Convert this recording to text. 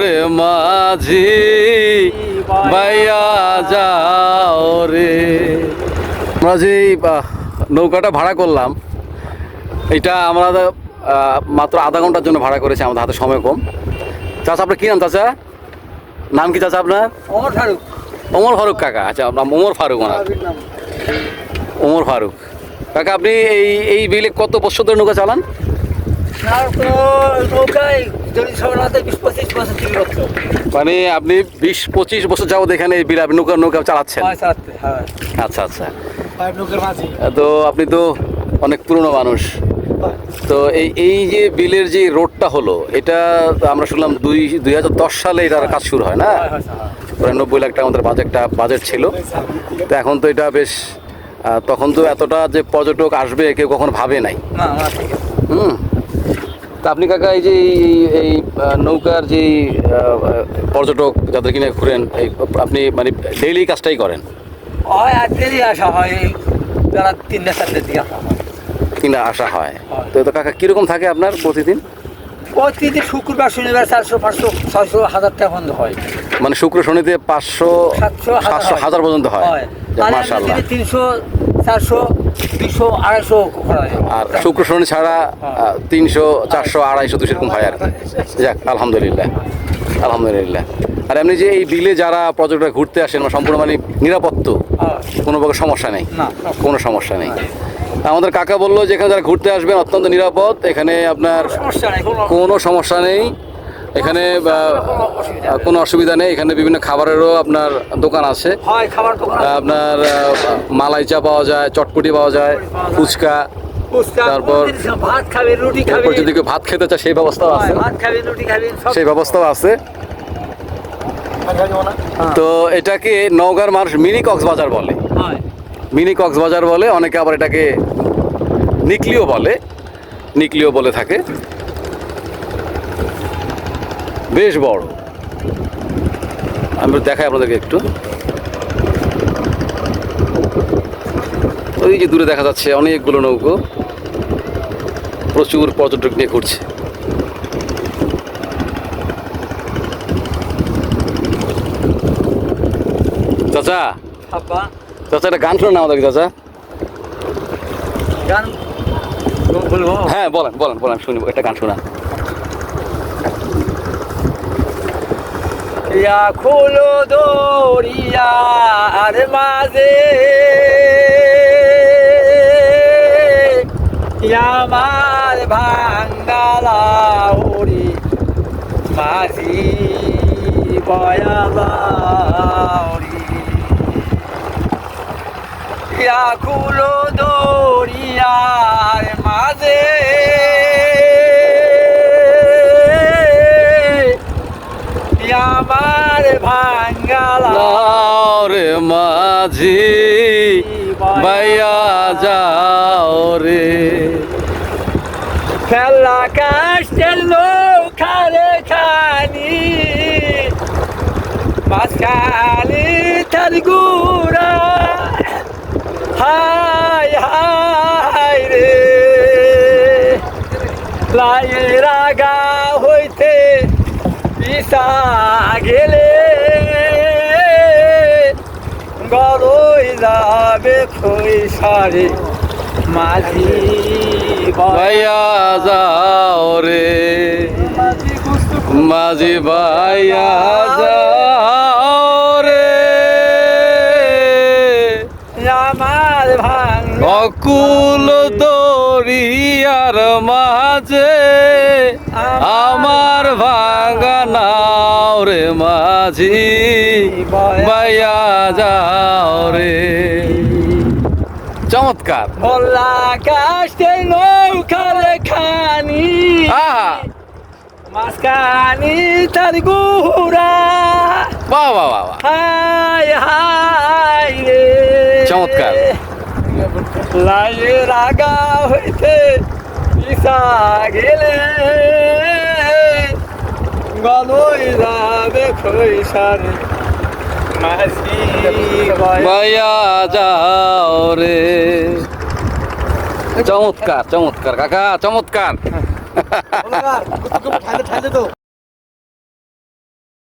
রে মাঝি বাইয়া যাও রে। আমরা যে নৌকাটা ভাড়া করলাম। এটা আমরা মাত্র আধা ঘণ্টার জন্য ভাড়া করেছি আমাদের হাতে সময় কম। চাচা আপনার কী নাম চাচা? নাম কি চাচা আপনার? ওমর ফারুক। ওমর ফারুক কাকা আচ্ছা আপনার ওমর ফারুক ওনার। ওমর ফারুক। কাকা আপনি এই এই বিলে কত বছর ধরে নৌকা চালান? মানে আপনি বিশ পঁচিশ বছর যাবত এখানে বিলে নৌকা নৌকা চালাচ্ছেন? হয় হ্যাঁ। আচ্ছা আচ্ছা। তো আপনি তো অনেক পুরনো মানুষ। তো এই এই যে বিলের যে রোডটা হলো এটা আমরা শুনলাম দুই দুই হাজার দশ সালে এটার কাজ শুরু হয় না? হয় হয় হয়। প্রায় নব্বই লাখ টাকা আমাদের বাজেটটা বাজেট ছিল। তো এখন তো এটা বেশ তখন তো এতটা যে পর্যটক আসবে কেউ কখনো ভাবে নাই। হুম। তা আপনি কাকা এই যে এই- নৌকার যে পর্যটক যাদের কিনে ঘুরেন এই আপনি মানে ডেইলি কাজটাই করেন? হয় দেরি আসা হয় বেলা তিনটে চারটে দিকে আসা হয়। কিনা আসা হয়। তো তো কাকা কীরকম থাকে আপনার প্রতিদিন? প্রতিদিন শুক্রবার শনিবার চারশো পাঁচশো ছয়শো হাজার টাকা বন্ধ হয়। মানে শুক্র শনিতে পাঁচশো সাতশো সাতশো হাজার পর্যন্ত হয়। তাহলে তিনশো চারশো দুশো আড়াইশো আর শুক্র শনি ছাড়া তিনশো চারশো আড়াইশো দুশো এরকম হয় আর কি। যাক আলহামদুলিল্লাহ। আলহামদুলিল্লাহ। আর এমনি যে এই বিলে যারা পর্যটক ঘুরতে আসেন সম্পূর্ণ মানে নিরাপত্ত হ্যাঁ। কোনো প্রকার সমস্যা নেই? কোনো সমস্যা নেই। আমাদের কাকা বলল যে এখানে যারা ঘুরতে আসবেন অত্যন্ত নিরাপদ। এখানে আপনার কোনো সমস্যা নেই। এখানে। কোনো অসুবিধা নেই। এখানে বিভিন্ন খাবারেরও আপনার দোকান আছে। আপনার মালাইচা পাওয়া যায় চটপটি পাওয়া যায় ফুচকা ফুচকা, তারপর ভাত খাবে রুটি খাবে। যদি কেউ ভাত খেতে চায় সেই ব্যবস্থাও আছে। ভাত খাবে রুটি খাবে সেই ব্যবস্থাও আছে। তো এটাকে নওগাঁর মানুষ মিনি কক্সবাজার বলে। মিনি কক্সবাজার বলে অনেকে আবার এটাকে নিকলিও বলে। নিকলিও বলে থাকে। বেশ বড়। আমি দেখাই আপনাদেরকে একটু। ওই যে দূরে দেখা যাচ্ছে অনেকগুলো নৌকো। প্রচুর পর্যটক নিয়ে ঘুরছে। চাচা। চাচা একটা গান শোনা না আমাদেরকে চাচা। গান হ্যাঁ বলেন বলেন বলেন শুনি একটা গান শোনা ইয়া খুলো দরিয়ার মাঝে। আমার ভাঙ্গালাউরি মাঝি বয়ালাউরি ইয়া খুলো দরিয়ার রে মাঝি বাইয়া যাও রে। খেলা কাস্টেল নৌখারে খানি। মাঝখানে তার গুড়া। হাই হাই রে। লাইয়ে রাগা হইতে পিসা গেলে গরই যাবে খই সারে মাঝি বাইয়া যাও রে। মাঝি বাইয়া যাও রে। আমার ভাঙ্গ অকুল দরিয়ার মাঝে আমার ভাঙা নাও রে মাঝি বাইয়া যাও রে। চমৎকার। নৌকারে খানি মাসকানি তার গুড়া বাহ বাহ বাহ। হাই হাই রে। চমৎকার। লাগে রাগা হইতে গেলে। বাইয়া যাও রে। চমৎকার চমৎকার কাকা চমৎকার। তো।